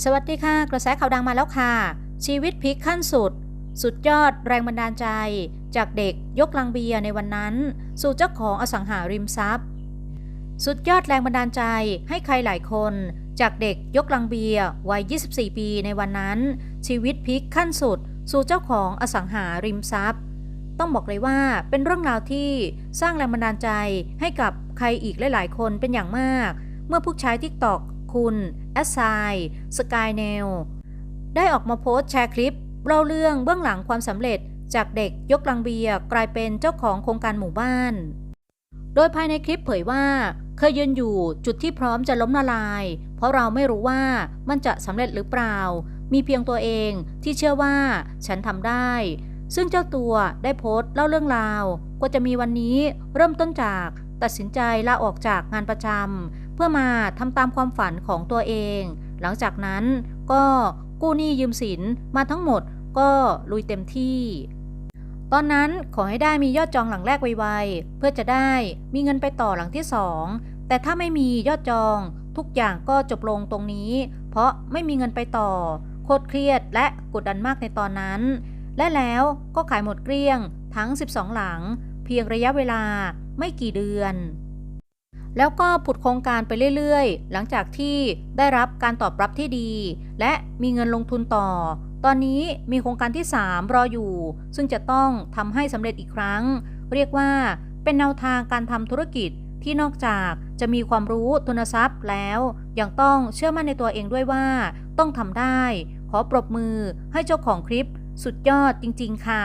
สวัสดีค่ะ กระแสข่าวดังมาแล้วค่ะ ชีวิตพลิกขั้นสุด สุดยอดแรงบันดาลใจ จากเด็กยกลังเบียในวันนั้น สู่เจ้าของอสังหาริมทรัพย์ สุดยอดแรงบันดาลใจให้ใครหลายคน จากเด็กยกลังเบียวัย 24 ปีในวันนั้น ชีวิตพลิกขั้นสุด สู่เจ้าของอสังหาริมทรัพย์ ต้องบอกเลยว่าเป็นเรื่องราวที่สร้างแรงบันดาลใจให้กับใครอีกหลาย ๆ คนเป็นอย่างมาก เมื่อผู้ใช้ทิกตอก คุณแอสไซสกายเนลได้ออกมาโพสต์แชร์คลิปเล่าเรื่องเบื้องหลังความสำเร็จจากเด็กยกลังเบียร์กลายเป็นเจ้าของโครงการหมู่บ้าน โดยภายในคลิปเผยว่า เคยยืนอยู่จุดที่พร้อมจะล้มละลาย เพราะเราไม่รู้ว่ามันจะสำเร็จหรือเปล่า มีเพียงตัวเองที่เชื่อว่าฉันทำได้ ซึ่งเจ้าตัวได้โพสต์เล่าเรื่องราวกว่าจะมีวันนี้เริ่มต้นจาก ตัดสินใจลาออกจากงานประจำ เพื่อมาทำตามความฝันของตัวเอง หลังจากนั้นก็กู้หนี้ยืมสินมาทั้งหมดก็ลุยเต็มที่ ตอนนั้นขอให้ได้มียอดจองหลังแรกไวๆ เพื่อจะได้มีเงินไปต่อหลังที่สองแต่ถ้าไม่มียอดจอง ทุกอย่างก็จบลงตรงนี้ เพราะไม่มีเงินไปต่อ โคตรเครียดและกดดันมากในตอนนั้น และแล้วก็ขายหมดเกลี้ยงทั้ง 12 หลัง เพียงระยะเวลาไม่กี่เดือน แล้วก็ผุดโครงการไปเรื่อยๆ หลังจากที่ได้รับการตอบรับที่ดี และมีเงินลงทุนต่อ ตอนนี้มีโครงการที่ 3 รออยู่ ซึ่งจะต้องทำให้สำเร็จอีกครั้ง เรียกว่าเป็นแนวทางการทำธุรกิจที่นอกจากจะมีความรู้ทุนทรัพย์แล้ว ยังต้องเชื่อมั่นในตัวเองด้วยว่าต้องทำได้ ขอปรบมือให้เจ้าของคลิปสุดยอดจริง ๆ ค่ะ